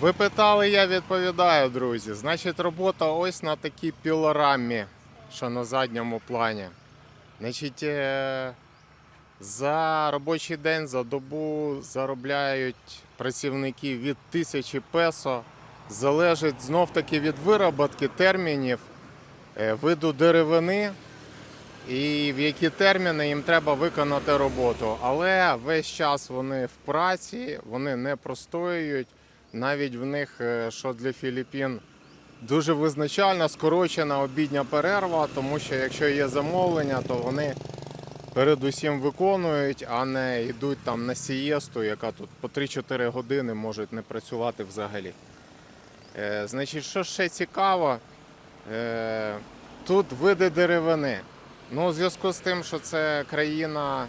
Ви питали, я відповідаю, друзі. Значить, робота ось на такій пілорамі, що на задньому плані. Значить, е, за робочий день, за добу заробляють працівники від 1000 песо. Залежить знов таки від вироботки термінів, е, виду деревини і в які терміни їм треба виконати роботу. Але весь час вони в праці, вони не простоюють. Навіть в них, е, що для Філіппін, дуже визначальна скорочена обідня перерва, тому що якщо є замовлення, то вони передусім виконують, а не йдуть там на сієсту, яка тут по 3-4 години можуть не працювати взагалі. Е, значить, що ще цікаво, е, тут види деревини. Ну, у зв'язку з тим, що це країна е,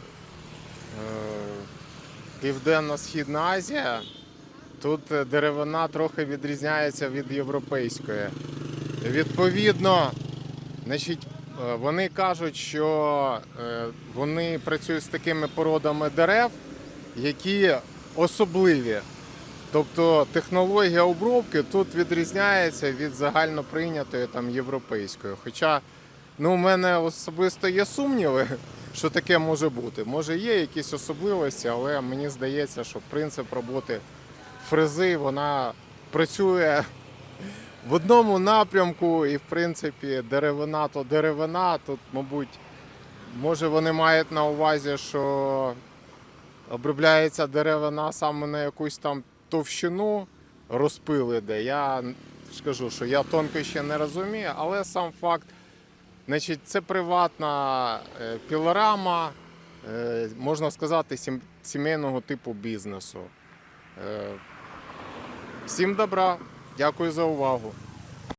Південно-Східна Азія, тут е, деревина трохи відрізняється від європейської. Відповідно, значить, е, вони кажуть, що е, вони працюють з такими породами дерев, які особливі. Тобто технологія обробки тут відрізняється від загальноприйнятої там європейської. Хоча ну, у мене особисто є сумніви, що таке може бути. Може є якісь особливості, але мені здається, що принцип роботи фрези вона працює в одному напрямку, і в принципі деревина то деревина. Тут, мабуть, може вони мають на увазі, що обробляється деревина саме на якусь там товщину розпили, де я ж кажу, що я тонко ще не розумію, але сам факт, значить, це приватна е, пілорама, е, можна сказати, сім- сімейного типу бізнесу. Всім добра, дякую за увагу.